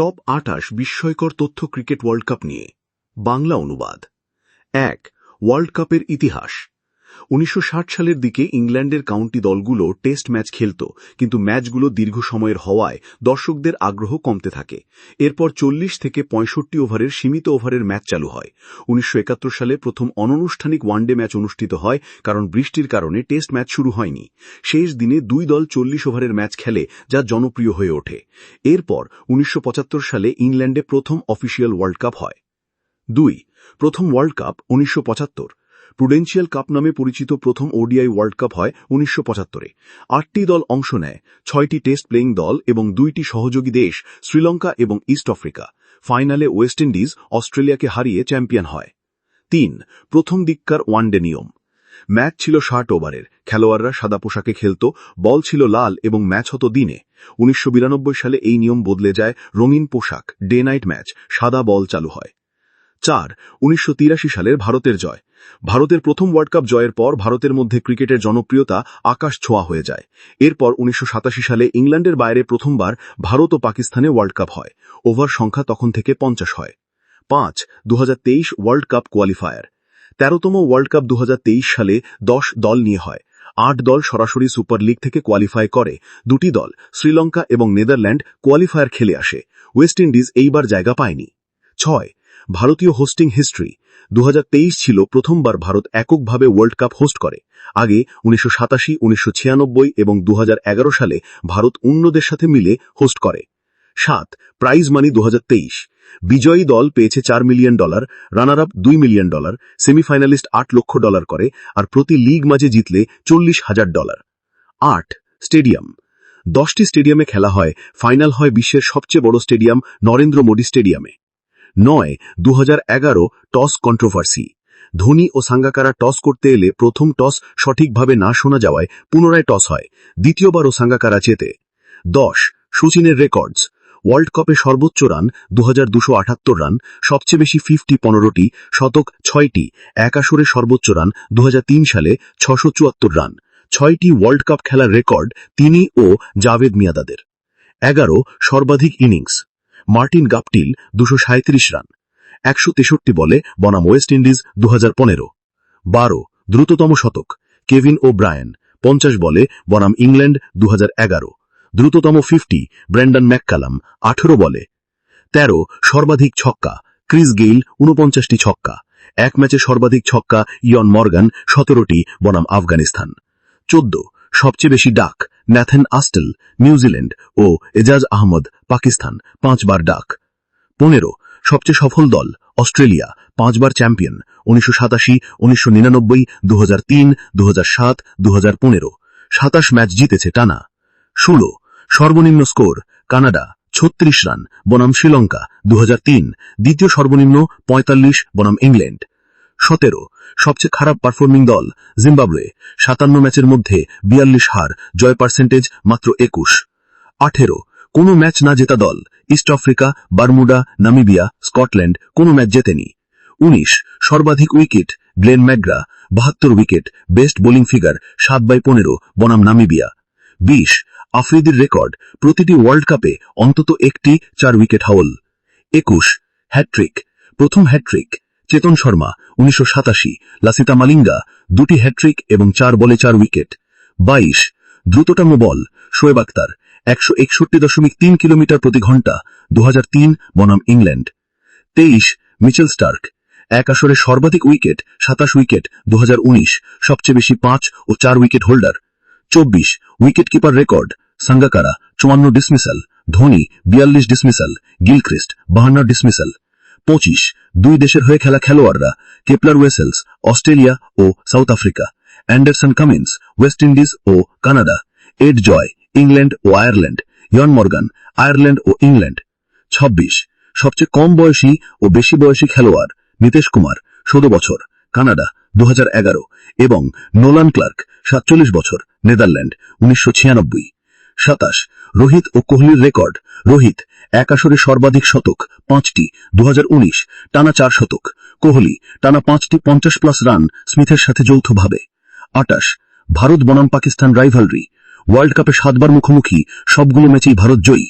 Top আটাশ বিস্ময়কর তথ্য ক্রিকেট ওয়ার্ল্ড কাপ নিয়ে। বাংলা অনুবাদ। এক ওয়ার্ল্ড কাপের ইতিহাস। উনিশশো ষাট সালের দিকে ইংল্যান্ডের কাউন্টি দলগুলো টেস্ট ম্যাচ খেলত, কিন্তু ম্যাচগুলো দীর্ঘ সময়ের হওয়ায় দর্শকদের আগ্রহ কমতে থাকে। এরপর চল্লিশ থেকে পঁয়ষট্টি ওভারের সীমিত ওভারের ম্যাচ চালু হয়। উনিশশো একাত্তর সালে প্রথম অননুষ্ঠানিক ওয়ানডে ম্যাচ অনুষ্ঠিত হয়, কারণ বৃষ্টির কারণে টেস্ট ম্যাচ শুরু হয়নি। শেষ দিনে দুই দল চল্লিশ ওভারের ম্যাচ খেলে, যা জনপ্রিয় হয়ে ওঠে। এরপর উনিশশো পঁচাত্তর সালে ইংল্যান্ডে প্রথম অফিসিয়াল ওয়ার্ল্ড কাপ হয়। দুই, প্রথম ওয়ার্ল্ড কাপ উনিশশো পঁচাত্তর। প্রুডেন্সিয়াল কাপ নামে পরিচিত প্রথম ওডিআই ওয়ার্ল্ড কাপ হয় উনিশশো পঁচাত্তরে। আটটি দল অংশ নেয়, ছয়টি টেস্ট প্লেয়িং দল এবং দুইটি সহযোগী দেশ, শ্রীলঙ্কা এবং ইস্ট আফ্রিকা ফাইনালে ওয়েস্ট ইন্ডিজ অস্ট্রেলিয়াকে হারিয়ে চ্যাম্পিয়ন হয়। তিন, প্রথম দিককার ওয়ানডে নিয়ম। ম্যাচ ছিল ষাট ওভারের, খেলোয়াড়রা সাদা পোশাকে খেলত, বল ছিল লাল এবং ম্যাচ হতো দিনে। উনিশশো বিরানব্বই সালে এই নিয়ম বদলে যায় রঙিন পোশাক ডে নাইট ম্যাচ সাদা বল চালু হয়। চার, উনিশশো সালের ভারতের জয়। ভারতের প্রথম ওয়ার্ল্ড কাপ জয়ের পর ভারতের মধ্যে ক্রিকেটের জনপ্রিয়তা আকাশ ছোঁয়া হয়ে যায়। এরপর উনিশশো সাতাশি সালে ইংল্যান্ডের বাইরে প্রথমবার ভারত ও পাকিস্তানে ওয়ার্ল্ড কাপ হয়। ওভার সংখ্যা তখন থেকে পঞ্চাশ হয়। পাঁচ দু ওয়ার্ল্ড কাপ কোয়ালিফায়ার তেরোতম ওয়ার্ল্ড কাপ দুহাজার তেইশ সালে দশ দল নিয়ে হয়। আট দল সরাসরি সুপার লিগ থেকে কোয়ালিফাই করে। দুটি দল, শ্রীলঙ্কা এবং নেদারল্যান্ড কোয়ালিফায়ার খেলে আসে। ওয়েস্ট ইন্ডিজ এইবার জায়গা পায়নি। ছয় ভারতীয় হোস্টিং হিস্ট্রি দু হাজার তেইশ ছিল প্রথমবার ভারত এককভাবে ওয়ার্ল্ড কাপ হোস্ট করে। আগে উনিশশো সাতাশি এবং দু হাজার এগারো সালে ভারত অন্যদের সাথে মিলে হোস্ট করে। সাত প্রাইজ মানি দু হাজার তেইশ। বিজয়ী দল পেয়েছে চার মিলিয়ন ডলার রানার আপ দুই মিলিয়ন ডলার সেমিফাইনালিস্ট আট লক্ষ ডলার করে আর প্রতি লিগ মাঝে জিতলে চল্লিশ হাজার ডলার আট স্টেডিয়াম দশটি স্টেডিয়ামে খেলা হয়। ফাইনাল হয় বিশ্বের সবচেয়ে বড় স্টেডিয়াম নরেন্দ্র মোদী স্টেডিয়ামে নয় দু টস কন্ট্রোভার্সি ধোনি ও সাঙ্গাকারা টস করতে এলে প্রথম টস সঠিকভাবে না শোনা যাওয়ায় পুনরায় টস হয় দ্বিতীয়বারও সাঙ্গাকারা চেতে দশ, সচিনের রেকর্ডস ওয়ার্ল্ড কাপে সর্বোচ্চ রান দু রান, সবচেয়ে বেশি ফিফটি পনেরোটি শতক ছয়টি, এক আসরে সর্বোচ্চ রান দু হাজার তিন সালে ছশো রান। ছয়টি ওয়ার্ল্ড কাপ খেলার রেকর্ড তিনি ও জাভেদ মিয়াদাদের। এগারো, সর্বাধিক ইনিংস মার্টিন গাপটিল দুশো রান, একশো তেষট্টি বলে বনাম ওয়েস্ট ইন্ডিজ দু বারো, দ্রুততম শতক, কেভিন ও ব্রায়ান পঞ্চাশ বলে বনাম ইংল্যান্ড দু হাজার এগারো। দ্রুততম ফিফটি, ব্র্যান্ডন ম্যাককালাম, আঠেরো বলে। ১৩ সর্বাধিক ছক্কা, ক্রিস গেইল, উনপঞ্চাশটি ছক্কা, এক ম্যাচে সর্বাধিক ছক্কা ইয়ন মর্গান, সতেরোটি বনাম আফগানিস্তান। চোদ্দ, সবচেয়ে বেশি duck Nathan Astle New Zealand ও এজাজ আহমদ, পাকিস্তান, পাঁচবার ডাক। পনেরো, সবচেয়ে সফল দল, অস্ট্রেলিয়া, পাঁচবার চ্যাম্পিয়ন, উনিশশো সাতাশি, উনিশশো নিরানব্বই দু হাজার তিন দু হাজার সাত পনেরো। সাতাশ ম্যাচ জিতেছে টানা। ষোলো, সর্বনিম্ন স্কোর, কানাডা, ছত্রিশ রান, বনাম শ্রীলঙ্কা দু হাজার তিন। দ্বিতীয় সর্বনিম্ন, পঁয়তাল্লিশ, বনাম ইংল্যান্ড। সতেরো, সবচেয়ে খারাপ পারফর্মিং দল, জিম্বাবুয়ে, সাতান্ন ম্যাচের মধ্যে বিয়াল্লিশ হার, জয় পার্সেন্টেজ মাত্র একুশ। আঠেরো, কোনো ম্যাচ না জেতা দল, East Africa, Bermuda, Namibia, Scotland, কোনো ম্যাচ জেতেনি। উনিশ, সর্বাধিক উইকেট, গ্লেন ম্যাগ্রা বাহাত্তর উইকেট, বেস্ট বোলিং ফিগার, সাত বাই পনেরো, বনাম নামিবিয়া। বিশ, আফ্রিদির রেকর্ড, প্রতিটি ওয়ার্ল্ড কাপে অন্তত একটি চার উইকেট হাওল একুশ হ্যাট্রিক প্রথম হ্যাট্রিক চেতন শর্মা, উনিশশো সাতাশি, লাসিতা মালিঙ্গা, দুটি হ্যাট্রিক এবং চার বলে চার উইকেট। বাইশ, দ্রুততম বল, শোয়েব আক্তার একশো একষট্টি দশমিক তিন কিলোমিটার প্রতি ঘণ্টা দু হাজার তিন, বনাম ইংল্যান্ড। তেইশ, মিচেল স্টার্ক, এক আসরে সর্বাধিক উইকেট, সাতাশ উইকেট দু হাজার উনিশ, সবচেয়ে বেশি পাঁচ ও চার উইকেট হোল্ডার। চব্বিশ উইকেট কিপার রেকর্ড, সাঙ্গাকারা, চুয়ান্ন ডিসমিসাল ধোনি, বিয়াল্লিশ ডিসমিসাল গিলক্রিস্ট, বাহান্ন ডিসমিসাল পঁচিশ, দুই দেশের হয়ে খেলা খেলোয়াড়রা কেপলার ওয়েসেলস, অস্ট্রেলিয়া ও South Africa, Anderson Cummins, West Indies ও কানাডা, এড জয়, ইংল্যান্ড ও আয়ারল্যান্ড, ইয়ন মর্গান, আয়ারল্যান্ড ও ইংল্যান্ড। ছাব্বিশ, সবচেয়ে কম বয়সী ও বেশি বয়সী খেলোয়াড় নীতিশ কুমার, ষোলো বছর, কানাডা দু হাজার এগারো এবং নোলান ক্লার্ক, সাতচল্লিশ বছর, নেদারল্যান্ড, উনিশশো ছিয়ানব্বই। সাতাশ, রোহিত ও কোহলির রেকর্ড। রোহিত, এক আসরে সর্বাধিক শতক, পাঁচটি দু হাজার উনিশ, টানা চার শতক। কোহলি, টানা পাঁচটি পঞ্চাশ প্লাস রান, স্মিথের সাথে যৌথভাবে। আটাশ, ভারত বনাম পাকিস্তান রাইভালরি। ওয়ার্ল্ড কাপে সাতবার মুখোমুখি, সবগুলো ম্যাচেই ভারত জয়ী।